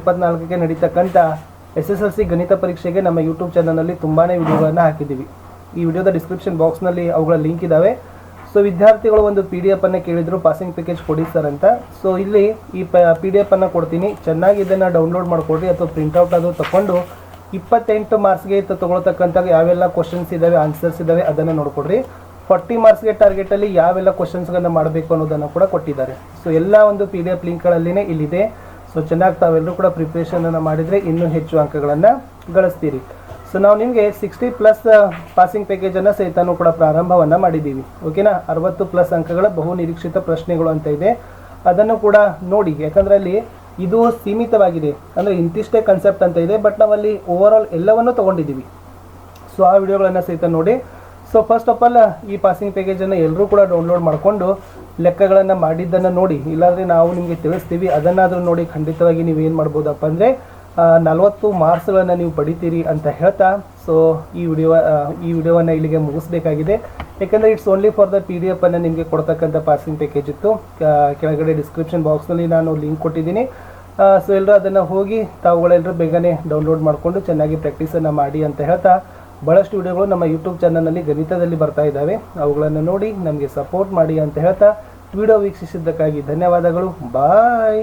ಇಪ್ಪತ್ನಾಲ್ಕಕ್ಕೆ ನಡೀತಕ್ಕಂಥ S S L C ಗಣಿತ ಪರೀಕ್ಷೆಗೆ ನಮ್ಮ ಯೂಟ್ಯೂಬ್ ಚಾನಲ್ನಲ್ಲಿ ತುಂಬಾ ವಿಡಿಯೋಗಳನ್ನು ಹಾಕಿದ್ದೀವಿ. ಈ ವಿಡಿಯೋದ ಡಿಸ್ಕ್ರಿಪ್ಷನ್ ಬಾಕ್ಸ್ನಲ್ಲಿ ಅವುಗಳ ಲಿಂಕ್ ಇದ್ದಾವೆ ಸೊ ವಿದ್ಯಾರ್ಥಿಗಳು ಒಂದು ಪಿ ಡಿ ಎಫ್ ಅನ್ನು ಕೇಳಿದ್ರು ಪಾಸಿಂಗ್ ಪ್ಯಾಕೇಜ್ ಕೊಡಿ ಸರ್ ಅಂತ. ಸೊ ಇಲ್ಲಿ ಈ ಪಿ ಡಿ ಎಫ್ ಅನ್ನು ಕೊಡ್ತೀನಿ. ಚೆನ್ನಾಗಿ ಇದನ್ನು ಡೌನ್ಲೋಡ್ ಮಾಡ್ಕೊಡ್ರಿ ಅಥವಾ ಪ್ರಿಂಟೌಟ್ ಅದು ತಗೊಂಡು ಇಪ್ಪತ್ತೆಂಟು ಮಾರ್ಕ್ಸ್ಗೆ ತಗೊಳ್ತಕ್ಕಂಥ ಯಾವೆಲ್ಲ ಕ್ವಶನ್ಸ್ ಇದ್ದಾವೆ ಆನ್ಸರ್ಸ್ ಇದ್ದಾವೆ ಅದನ್ನು ನೋಡಿಕೊಡ್ರಿ. ಫಾರ್ಟಿ ಮಾರ್ಕ್ಸ್ಗೆ ಟಾರ್ಗೆಟಲ್ಲಿ ಯಾವೆಲ್ಲ ಕ್ವಶನ್ಸ್ಗಳನ್ನು ಮಾಡಬೇಕು ಅನ್ನೋದನ್ನು ಕೂಡ ಕೊಟ್ಟಿದ್ದಾರೆ. ಸೊ ಎಲ್ಲ ಒಂದು ಪಿ ಡಿ ಎಫ್ ಲಿಂಕ್ಗಳಲ್ಲಿನೇ ಇಲ್ಲಿದೆ. ಸೊ ಚೆನ್ನಾಗಿ ತಾವೆಲ್ಲರೂ ಕೂಡ ಪ್ರಿಪ್ರೇಷನನ್ನು ಮಾಡಿದರೆ ಇನ್ನೂ ಹೆಚ್ಚು ಅಂಕಗಳನ್ನು ಗಳಿಸ್ತೀರಿ. ಸೊ ನಾವು ನಿಮಗೆ ಸಿಕ್ಸ್ಟಿ ಪ್ಲಸ್ ಪಾಸಿಂಗ್ ಪ್ಯಾಕೇಜನ್ನು ಸಹಿತನೂ ಕೂಡ ಪ್ರಾರಂಭವನ್ನು ಮಾಡಿದ್ದೀವಿ. ಓಕೆನಾ ಅರವತ್ತು ಪ್ಲಸ್ ಅಂಕಗಳ ಬಹು ನಿರೀಕ್ಷಿತ ಪ್ರಶ್ನೆಗಳು ಅಂತ ಇದೆ. ಅದನ್ನು ಕೂಡ ನೋಡಿ. ಯಾಕಂದರೆ ಅಲ್ಲಿ ಇದು ಸೀಮಿತವಾಗಿದೆ. ಅಂದರೆ ಇಂತಿಷ್ಟೇ ಕನ್ಸೆಪ್ಟ್ ಅಂತ ಇದೆ ಬಟ್ ನಾವಲ್ಲಿ ಓವರ್ ಆಲ್ ಎಲ್ಲವನ್ನೂ ತೊಗೊಂಡಿದ್ದೀವಿ. ಸೊ ಆ ವಿಡಿಯೋಗಳನ್ನು ಸಹಿತ ನೋಡಿ. ಸೊ ಫಸ್ಟ್ ಆಫ್ ಆಲ್ ಈ ಪಾಸಿಂಗ್ ಪ್ಯಾಕೇಜನ್ನು ಎಲ್ಲರೂ ಕೂಡ ಡೌನ್ಲೋಡ್ ಮಾಡಿಕೊಂಡು ಲೆಕ್ಕಗಳನ್ನು ಮಾಡಿದ್ದನ್ನು ನೋಡಿ, ಇಲ್ಲಾಂದರೆ ನಾವು ನಿಮಗೆ ತಿಳಿಸ್ತೀವಿ. ಅದನ್ನಾದರೂ ನೋಡಿ ಖಂಡಿತವಾಗಿ ನೀವು ಏನು ಮಾಡ್ಬೋದಪ್ಪ ಅಂದರೆ ನಲವತ್ತು ಮಾರ್ಕ್ಸ್ಗಳನ್ನು ನೀವು ಪಡಿತೀರಿ ಅಂತ ಹೇಳ್ತಾ ಸೊ ಈ ವಿಡಿಯೋ ಈ ವಿಡಿಯೋವನ್ನು ಇಲ್ಲಿಗೆ ಮುಗಿಸ್ಬೇಕಾಗಿದೆ. ಯಾಕೆಂದರೆ it's only for the P D F ಅನ್ನು ನಿಮಗೆ ಕೊಡ್ತಕ್ಕಂಥ ಪಾಸಿಂಗ್ ಪ್ಯಾಕೇಜ್ ಇತ್ತು. ಕೆಳಗಡೆ ಡಿಸ್ಕ್ರಿಪ್ಷನ್ ಬಾಕ್ಸ್ನಲ್ಲಿ ನಾನು ಲಿಂಕ್ ಕೊಟ್ಟಿದ್ದೀನಿ. ಸೊ ಎಲ್ಲರೂ ಅದನ್ನು ಹೋಗಿ ತಾವುಗಳೆಲ್ಲರೂ ಬೇಗನೆ ಡೌನ್ಲೋಡ್ ಮಾಡಿಕೊಂಡು ಚೆನ್ನಾಗಿ ಪ್ರಾಕ್ಟೀಸನ್ನು ಮಾಡಿ ಅಂತ ಹೇಳ್ತಾ ಭಾಳಷ್ಟು ವಿಡಿಯೋಗಳು ನಮ್ಮ ಯೂಟ್ಯೂಬ್ ಚಾನಲ್ನಲ್ಲಿ ಗಣಿತದಲ್ಲಿ ಬರ್ತಾ ಇದ್ದಾವೆ. ಅವುಗಳನ್ನು ನೋಡಿ ನಮಗೆ ಸಪೋರ್ಟ್ ಮಾಡಿ ಅಂತ ಹೇಳ್ತಾ ವಿಡಿಯೋ ವೀಕ್ಷಿಸಿದ್ದಕ್ಕಾಗಿ ಧನ್ಯವಾದಗಳು. ಬಾಯ್